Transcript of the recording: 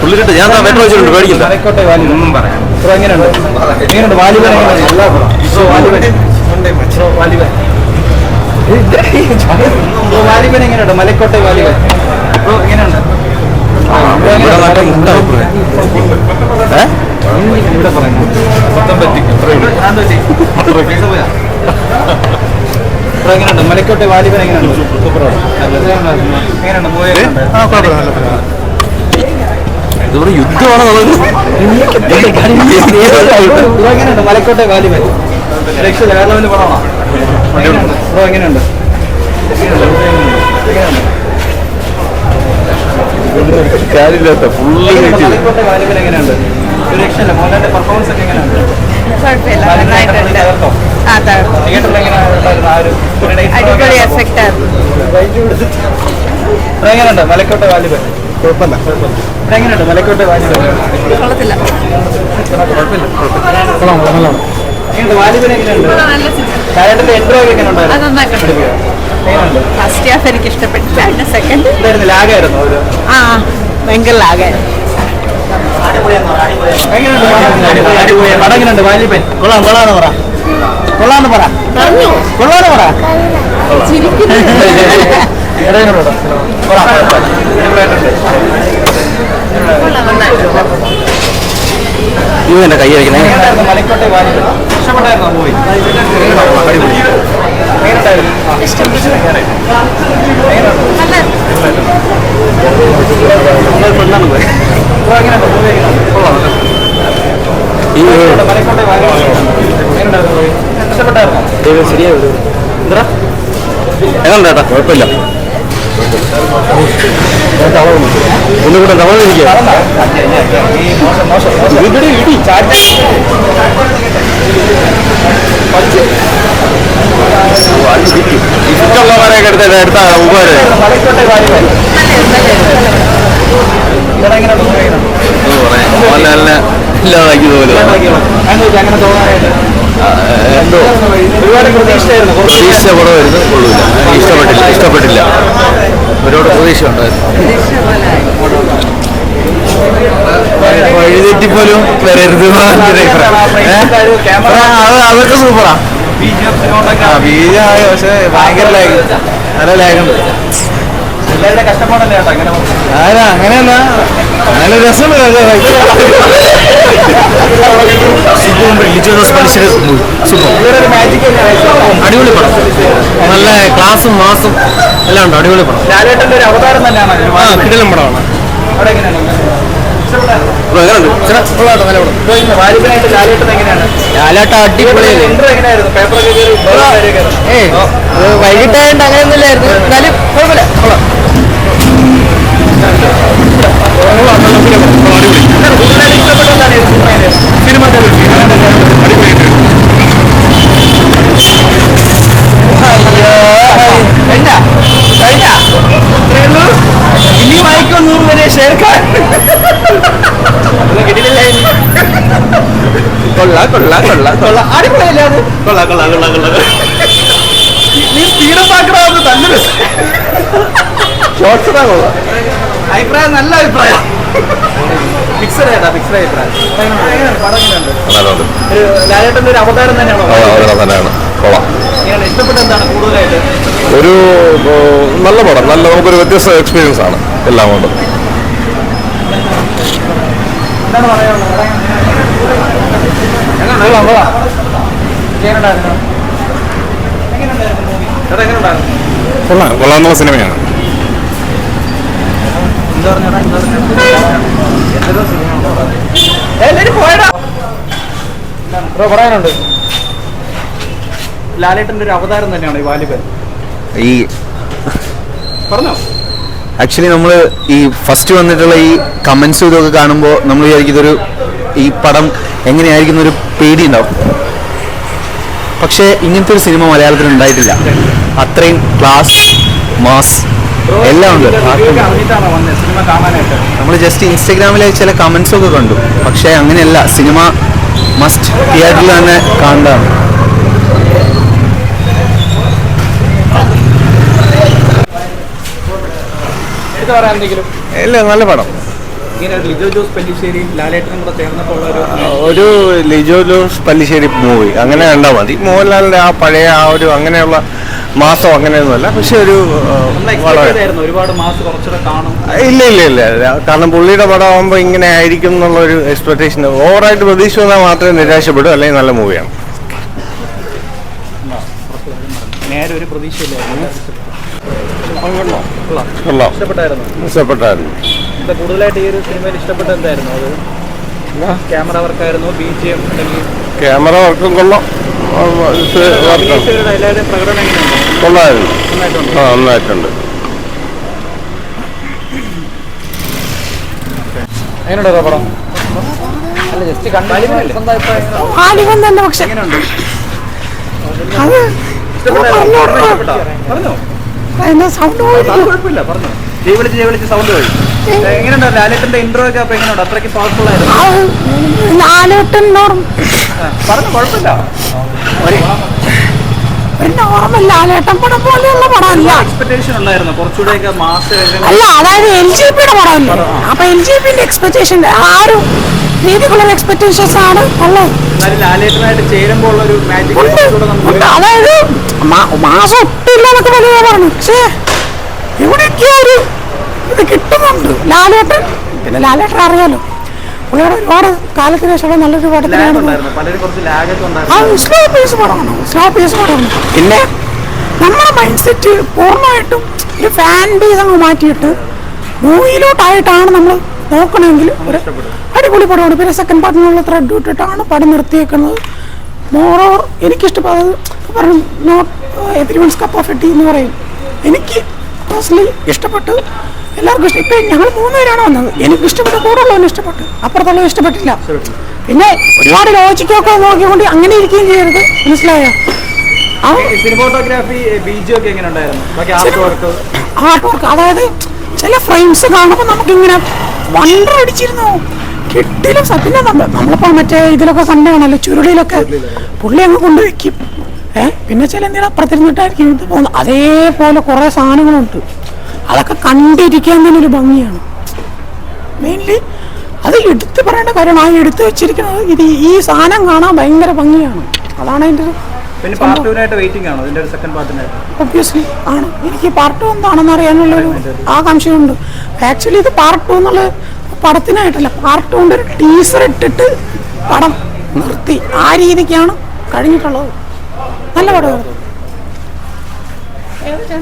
പുള്ളിക്കിട്ട് ഞാൻ മെട്രോ വെച്ചിട്ടുണ്ട് പേടിക്കില്ല മലക്കോട്ടെ വാലിബൻ ബ്രോ എങ്ങനെയുണ്ട്? എങ്ങനെയുണ്ട്? വാലിബൻ എങ്ങനെയുണ്ട്? ബ്രോ വാലിബൻ ബ്രോ വാലിബൻ വാലിബൻ എങ്ങനെയുണ്ട്? മലക്കോട്ടെ വാലിബൻ ബ്രോ എങ്ങനെയുണ്ട്? ഇവിടെ പറയുന്നു മൊത്തം പറ്റി. ബ്രോ എങ്ങനെയുണ്ട്? മലക്കോട്ടെ വാലിബൻ എങ്ങനെയുണ്ട്? എങ്ങനെയുണ്ട്? മൂവി എങ്ങനെയുണ്ട് യുദ്ധമാണ് നമ്മൾ എങ്ങനെയുണ്ട് മലക്കോട്ടെ വാലിബൻ വേറെ പടമാണോ? എങ്ങനെയുണ്ട്? കാര്യമില്ലാത്ത ഫുള്ള്? മലക്കോട്ടെ വാലിബൻ എങ്ങനെയുണ്ട്? ഒരു രക്ഷയില്ല. മോഹൻലാലിന്റെ പെർഫോമൻസ് ഒക്കെ എങ്ങനെയുണ്ട്? അടിപൊളി? എഫക്റ്റ് ആയിരുന്നു. എങ്ങനെയുണ്ട് മലക്കോട്ടെ വാലിബൻ കുഴപ്പമില്ല. എങ്ങനെയുണ്ട് മലക്കോട്ടെ കൊള്ളത്തില്ല. എങ്ങനെയുണ്ട്? വാലിബൻ എങ്ങനെയുണ്ട് കാലത്തിന്റെ എൻട്രോ എങ്ങനെയുണ്ട്? ഫസ്റ്റ് ഹാഫ് എനിക്ക് ഇഷ്ടപ്പെട്ടില്ല സെക്കൻഡ് ലാഗായിരുന്നു ആ ഭയങ്കര ലാഗായിരുന്നു. പടം എങ്ങനെയുണ്ട്? വാലിബൻ. കൊള്ളാം കൊള്ളാന്ന് പറ. കൊള്ളാന്ന് പറ. പറഞ്ഞു. കൊള്ളാന്ന് പറ. എടാ, എങ്ങനെയുണ്ട്? കൊള്ളാം, കൊള്ളാം. അടിപൊളിയായിട്ടുണ്ട്. ഇവ എന്റെ കൈ വയ്ക്കണേ എങ്ങനെയുണ്ടായിരുന്നു മലക്കോട്ടെ വാലിബൻ ഇഷ്ടപ്പെട്ടായിരുന്നോ മൂവി എങ്ങനെയുണ്ടായിരുന്നു ബ്രോ എങ്ങനെയുണ്ട് മൂവി എങ്ങനെയുണ്ട് കൊള്ളാം ഈ മലക്കോട്ടെ മലക്കോട്ടെ വാലിബൻ എങ്ങനെയുണ്ടായിരുന്നു മൂവി എന്റെ കൈ വയ്ക്കണേ എങ്ങനെയുണ്ട് ചേട്ടാ കുഴപ്പമില്ല ഒന്നുകൂടെ ഇഷ്ടമുള്ളവരെയൊക്കെ എടുത്ത ഉപകാരം നല്ല വാലിബൻ ഇവിടെ എങ്ങനെയുണ്ട് മൂവി എങ്ങനെയുണ്ട് മോഹൻലാലിനെ ഇല്ലാതാക്കി പോലും അങ്ങനെ അങ്ങനെ എന്തോ ഒരുപാട് പ്രതീക്ഷയായിരുന്നു പ്രതീക്ഷ കുറവായിരുന്നു ഇഷ്ടപ്പെട്ടില്ല. ഇഷ്ടപ്പെട്ടില്ല. ഒരുപാട് പ്രതീക്ഷ ഉണ്ടായിരുന്നു വഴിതെറ്റിപ്പോലും വരരുത് അതൊക്കെ സൂപ്പറാ BGM പക്ഷെ ആ ബീജായ പക്ഷേ ഭയങ്കര ലാഗ് നല്ല ലാഗുണ്ട് അല്ല അങ്ങനെയല്ല. നല്ല രസമുണ്ട് അടിപൊളി പടം. നല്ല ക്ലാസ്സും മാസും എല്ലാം ഉണ്ട്. അടിപൊളി പടം. ലാലേട്ടന്റെ ഒരു അവതാരം തന്നെയാണ്. ഒരു ആ വാലിബൻ. കിടലം പടമാണ് അവിടെ എങ്ങനെയാണ് ഇഷ്ടപ്പെട്ടായിരുന്നോ? എങ്ങനെയുണ്ട് ഇപ്പൊ ഈ വാലിബനായിട്ട് ലാലേട്ടൻ എങ്ങനെയാണ്? ലാലാട്ട അടിപൊളിയല്ലേ ഇന്റർ എങ്ങനെയായിരുന്നു? പേപ്പറൊക്കെ കയറി ബഹളമായൊക്കെ ആയിരുന്നു. ഏയ് അത് വൈകിട്ടായിട്ട് അങ്ങനെയൊന്നും ഇല്ലായിരുന്നു എന്നാലും കുഴപ്പമില്ല. കൊള്ളാം. സിനിമയിൽ. കഴിഞ്ഞാ? കഴിഞ്ഞാ? ഇനി വായിക്കോ നൂറ് വരെ ഷെയർക്കാൻ ഒന്നും കിട്ടിയില്ല ഇനി. കൊള്ളാം കൊള്ളാം കൊള്ളാം കൊള്ളാം. അടിപൊളിയല്ലേ അത്? കൊള്ളാം കൊള്ളാം കൊള്ളാം കൊള്ളാം നീ തീരമാക്കണമെന്ന് നല്ല രസം. അഭിപ്രായം നല്ല അഭിപ്രായം. ഫിക്സഡ് ആയിട്ടാ ഫിക്സഡ് അഭിപ്രായം. എങ്ങനെയുണ്ട്? പടം എങ്ങനെയുണ്ട്? നല്ലതുണ്ട് ഒരു ലാലേട്ടന്റെ ഒരു അവതാരം തന്നെയാണോ? തന്നെയാണ്. കൊള്ളാം. ഇഷ്ടപ്പെട്ട എന്താണ് കൂടുതലായിട്ട്? ഒരു നല്ല പടം. നല്ല നമുക്കൊരു വ്യത്യസ്ത എക്സ്പീരിയൻസ് ആണ് എല്ലാം കൊണ്ടും. എന്താണ് പറയാനുള്ളത്? കൊള്ളാം, കൊള്ളാം. എങ്ങനെയുണ്ടായിരുന്നു? എങ്ങനെയുണ്ടായിരുന്നു movie? ചേട്ടാ, എങ്ങനെയുണ്ടായിരുന്നു? കൊള്ളാവുന്ന സിനിമയാണ് പറയാനുണ്ട് ലാലേട്ടന്റെ ഒരു അവതാരം തന്നെയാണ് ഈ വാലിബൻ ഈ പറഞ്ഞോ ആക്ച്വലി നമ്മൾ ഈ ഫസ്റ്റ് വന്നിട്ടുള്ള ഈ കമന്റ്സും ഇതൊക്കെ കാണുമ്പോൾ നമ്മൾ വിചാരിക്കും ഇതൊരു ഈ പടം എങ്ങനെയായിരിക്കും ഒരു പേടി ഉണ്ടാവും പക്ഷേ ഇങ്ങനത്തെ ഒരു സിനിമ മലയാളത്തിൽ ഉണ്ടായിട്ടില്ല. അത്രയും ക്ലാസ് മാസ് എല്ലാം ഉണ്ട്. നമ്മൾ ജസ്റ്റ് ഇൻസ്റ്റഗ്രാമിലെ ചില കമൻസൊക്കെ ഒക്കെ കണ്ടു. പക്ഷേ അങ്ങനെയല്ല. സിനിമ മസ്റ്റ് തിയേറ്ററിൽ തന്നെ കാണേണ്ടതാണ് എന്തെങ്കിലും? ഇല്ല നല്ല പടം. ഒരു ലിജോ ജോസ് പെല്ലിശ്ശേരി മൂവി. അങ്ങനെ കണ്ടാൽ മതി. മോഹൻലാലിന്റെ ആ പഴയ ആ ഒരു അങ്ങനെയുള്ള മാസം അങ്ങനെയൊന്നുമല്ല പക്ഷെ ഒരു ഇല്ല ഇല്ല ഇല്ല. കാരണം പുള്ളിയുടെ പടം ആകുമ്പോൾ ഇങ്ങനെ ആയിരിക്കും എന്നുള്ള ഒരു എക്സ്പെക്ടേഷൻ ഓവറായിട്ട് പ്രതീക്ഷ വന്നാൽ മാത്രമേ നിരാശപ്പെടൂ. അല്ലെങ്കിൽ നല്ല മൂവിയാണ്. നേരെ ഒരു പ്രതീക്ഷയില്ലായിരുന്നു. ഇഷ്ടപ്പെട്ടായിരുന്നു? ഇഷ്ടപ്പെട്ടായിരുന്നു. കൂടുതലായിട്ട് ഈ ഒരു സിനിമയിൽ ഇഷ്ടപ്പെട്ട എന്തായിരുന്നു? അത് ക്യാമറ വർക്കായിരുന്നു ബി ജി എം അല്ലെങ്കിൽ ക്യാമറ വർക്കും കൊള്ളാം. കൊള്ളായിരുന്നു. ആ നന്നായിട്ടുണ്ട്. എങ്ങനെയുണ്ടോ പടം? അല്ല ജസ്റ്റ് അഭിപ്രായം തന്നെ പക്ഷെ. എങ്ങനെയുണ്ട്? സൗണ്ട് കുഴപ്പമില്ല പറഞ്ഞു. ജൈ വിളിച്ച് ജയ് വിളിച്ച് സൗണ്ട് പോയി എങ്ങനെയുണ്ടോ ലാലേട്ടന്റെ ഇൻട്രോ ഒക്കെ അപ്പൊ എങ്ങനെയുണ്ട്? അത്രയ്ക്ക് പവർഫുൾ ആയിരുന്നു. ലാലേട്ടൻ പറഞ്ഞു കുഴപ്പമില്ല. ഒരു നോർമൽ ലാലേട്ടൻ പടം പോലെയുള്ള പടമല്ല. എക്സ്പെക്ടേഷൻ ഉണ്ടായിരുന്നു. കുറച്ചുകൂടെയൊക്കെ മാസ് അല്ല അതായത് എൽ ജി പിയുടെ പടമല്ലേ? അപ്പൊ എൽ ജി പിന്റെ എക്സ്പെക്ടേഷൻ ആ ഒരു രീതിക്കുള്ള എക്സ്പെക്ടേഷൻസ് ആണ്. ഉള്ളത് എന്നാലും ലാലേട്ടനായിട്ട് ചേരുമ്പോൾ ഉള്ള ഒരു മാജിക് ഉണ്ട് കുറച്ചുകൂടെ നമുക്ക് ഉണ്ട്. അതായത് മാസം ഒട്ടും വലിയ പറഞ്ഞു. പക്ഷേ ഇവിടെയൊക്കെ ഒരു ഇത് കിട്ടുന്നുണ്ട്. ലാലേട്ടൻ. പിന്നെ? ലാലേട്ടൻ അറിയാലോ. പുള്ളിയുടെ ഒരുപാട് കാലത്തിന് ശേഷം നല്ലൊരു ആ സ്ലോ പേസ് പടമാണ് സ്ലോ പേസ് പടമാണ് പിന്നെ? നമ്മുടെ മൈൻഡ് സെറ്റ് പൂർണമായിട്ടും ഈ ഫാൻ ബേസ് അങ്ങ് മാറ്റിയിട്ട് മൂവിയിലോട്ടായിട്ടാണ് നമ്മൾ നോക്കണമെങ്കിൽ ഒരു അടിപൊളി പടമാണ്. പിന്നെ സെക്കൻഡ് പാർട്ടിനുള്ള ത്രെഡ് ഇട്ടിട്ടാണ് പടം നിർത്തിയേക്കുന്നത്. മോറോർ എനിക്കിഷ്ടപ്പെട്ടത് പറഞ്ഞു not everyone's cup of tea എന്ന് പറയും. എനിക്ക് പേഴ്സണലി ഇഷ്ടപ്പെട്ടു എല്ലാവർക്കും ഇഷ്ടം. ഇപ്പം ഞങ്ങൾ മൂന്നുപേരാണ് വന്നത്. എനിക്ക് ഇഷ്ടപ്പെട്ട കൂടുതലുള്ളവന് ഇഷ്ടപ്പെട്ടു. അപ്പുറത്തുള്ളത് ഇഷ്ടപ്പെട്ടില്ല. പിന്നെ ഒരുപാട് ലോജിക്കൊക്കെ നോക്കിക്കൊണ്ട് അങ്ങനെ ഇരിക്കുകയും ചെയ്യരുത്. മനസ്സിലായോ? സിനിമോട്ടോഗ്രാഫി എങ്ങനെ ഉണ്ടായിരുന്നു? ആർട്ട് വർക്ക് അതായത് ചില ഫ്രെയിംസ് കാണുമ്പോൾ നമുക്കിങ്ങനെ വണ്ടർ അടിച്ചിരുന്നു. കിട്ടിലും സത്യം നമ്മളിപ്പോ മറ്റേ ഇതിലൊക്കെ കണ്ടാണല്ലോ ചുരുളിയിലൊക്കെ പുള്ളി അങ്ങ് കൊണ്ടുവയ്ക്കും. ഏഹ് പിന്നെ ചില എന്തെങ്കിലും അപ്പുറത്തിരുന്നിട്ടായിരിക്കും ഇത് പോകുന്നത്. അതേപോലെ കുറെ സാധനങ്ങളുണ്ട്. അതൊക്കെ കണ്ടിരിക്കാൻ തന്നെ ഒരു ഭംഗിയാണ്. മെയിൻലി അത് എടുത്ത് പറയേണ്ട കാര്യമാണ് ആ എടുത്ത് വെച്ചിരിക്കുന്നത് ഇത് ഈ സാധനം കാണാൻ ഭയങ്കര ഭംഗിയാണ്. അതാണ് അതിന്റെ ഒരു ഒരു ഒബ്വിയസ്ലി ആണ്. എനിക്ക് പാർട്ട് ടു എന്താണെന്ന് അറിയാനുള്ളൊരു ആകാംക്ഷയുണ്ട്. ആക്ച്വലി ഇത് പാർട്ട് ടു എന്നുള്ള പടത്തിനായിട്ടല്ല പാർട്ട് ടുവിന്റെ ഒരു ടീസർ ഇട്ടിട്ട് പടം നിർത്തി. ആ രീതിക്കാണ് കഴിഞ്ഞിട്ടുള്ളത്. നല്ല പടമാണ്